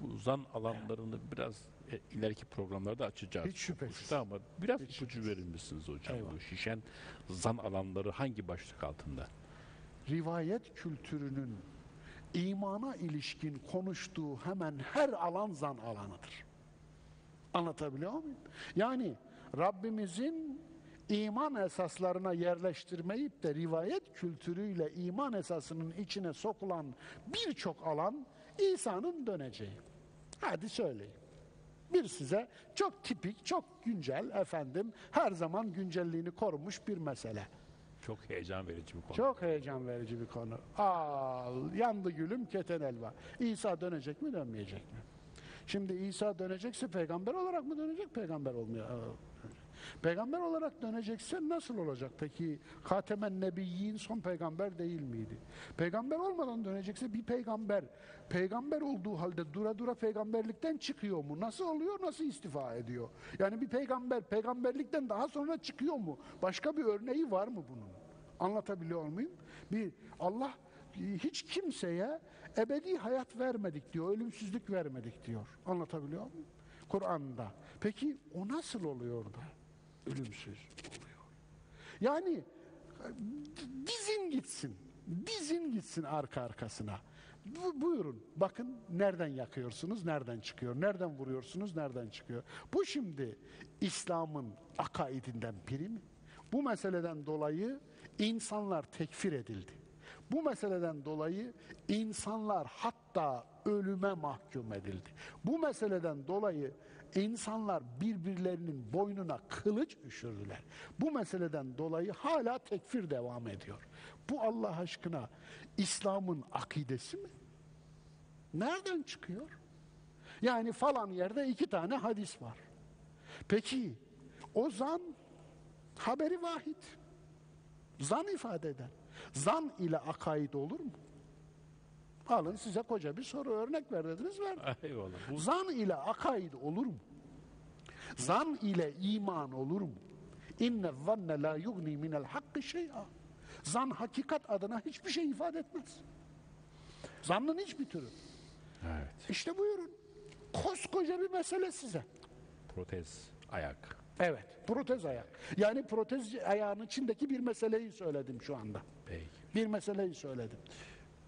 bu zan alanlarını biraz e, ileriki programlarda açacağız. Hiç şüphesiz. Ama biraz Hiç ipucu verir misiniz hocam? Eyvallah. Bu şişen zan alanları hangi başlık altında? rivayet kültürünün imana ilişkin konuştuğu hemen her alan zan alanıdır. Anlatabiliyor muyum? Yani Rabbimizin iman esaslarına yerleştirmeyip de rivayet kültürüyle iman esasının içine sokulan birçok alan İsa'nın döneceği. Hadi söyleyeyim. Bir size çok tipik, çok güncel efendim, her zaman güncelliğini korumuş bir mesele. Çok heyecan verici bir konu. Çok heyecan verici bir konu. Al, yandı gülüm keten elva. İsa dönecek mi dönmeyecek mi? Şimdi İsa dönecekse peygamber olarak mı dönecek, peygamber olmuyor? Peygamber olarak dönecekse nasıl olacak? Peki Katemen Nebiyyin son peygamber değil miydi? Peygamber olmadan dönecekse bir peygamber, peygamber olduğu halde dura dura peygamberlikten çıkıyor mu? Nasıl oluyor, nasıl istifa ediyor? Yani bir peygamber peygamberlikten daha sonra çıkıyor mu? Başka bir örneği var mı bunun? Anlatabiliyor muyum? Bir Allah hiç kimseye ebedi hayat vermedik diyor, ölümsüzlük vermedik diyor. Anlatabiliyor muyum? Kur'an'da. Peki o nasıl oluyor da ölümsüz oluyor? Yani dizin gitsin, dizin gitsin arka arkasına. Bu, buyurun, bakın nereden yakıyorsunuz, nereden çıkıyor, nereden vuruyorsunuz, nereden çıkıyor. Bu şimdi İslam'ın akaidinden biri mi? Bu meseleden dolayı insanlar tekfir edildi. Bu meseleden dolayı insanlar hatta ölüme mahkum edildi. Bu meseleden dolayı insanlar birbirlerinin boynuna kılıç üşürdüler. Bu meseleden dolayı hala tekfir devam ediyor. Bu Allah aşkına İslam'ın akidesi mi? Nereden çıkıyor? Yani falan yerde iki tane hadis var. Peki o zan haberi vahid. Zan ifade eder. Zan ile akaid olur mu? Alın size koca bir soru örnek ver dediniz verdim. Eyvallah. Bu Zan ile akaid olur mu? Zan ile iman olur mu? İnne zanne la yugni minel hakkı şey'a. Zan hakikat adına hiçbir şey ifade etmez. Zannın hiçbir türü. evet. İşte buyurun. Koskoca bir mesele size. Protez, ayak. Evet, protez ayak. Yani protez ayağının içindeki bir meseleyi söyledim şu anda. Peki. Bir meseleyi söyledim.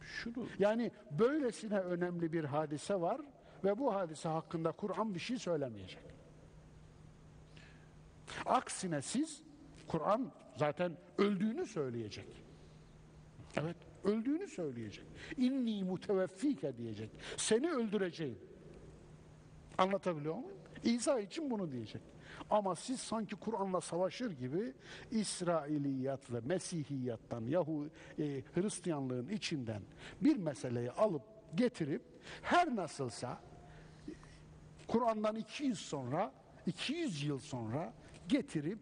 Şunu Yani böylesine önemli bir hadise var ve bu hadise hakkında Kur'an bir şey söylemeyecek. Aksine siz Kur'an zaten öldüğünü söyleyecek. Evet, öldüğünü söyleyecek. İnni muteveffike diyecek. Seni öldüreceğim. Anlatabiliyor muyum? İsa için bunu diyecek. Ama siz sanki Kur'an'la savaşır gibi İsrailiyat ve Mesihiyattan, Yahu e, Hristiyanlığın içinden bir meseleyi alıp getirip her nasılsa Kur'an'dan 200 sonra 200 yıl sonra getirip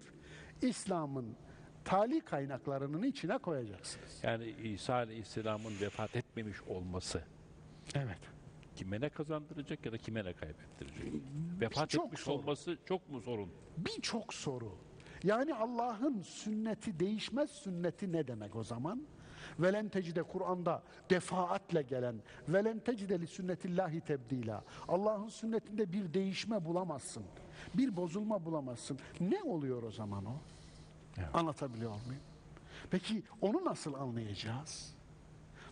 İslam'ın tali kaynaklarının içine koyacaksınız. yani İsa Aleyhisselam'ın vefat etmemiş olması Evet. Kime ne kazandıracak ya da kime ne kaybettirecek? Vefat Çok etmiş sorun. olması çok mu sorun? Birçok soru. Yani Allah'ın sünneti değişmez sünneti ne demek o zaman? Velen tecide Kur'an'da defaatle gelen velen tecide li sünnetillahi tebdila. Allah'ın sünnetinde bir değişme bulamazsın. Bir bozulma bulamazsın. Ne oluyor o zaman o? Anlatabiliyor muyum? Peki onu nasıl anlayacağız?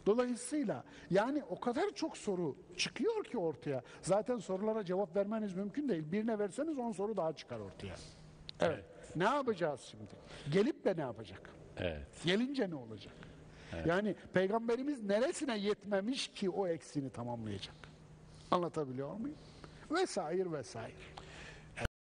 Dolayısıyla yani o kadar çok soru çıkıyor ki ortaya. Zaten sorulara cevap vermeniz mümkün değil. Birine verseniz on soru daha çıkar ortaya. Evet. Ne yapacağız şimdi? Gelip de ne yapacak? Evet. Gelince ne olacak? Yani peygamberimiz neresine yetmemiş ki o eksiğini tamamlayacak? Anlatabiliyor muyum? Vesaire vesaire.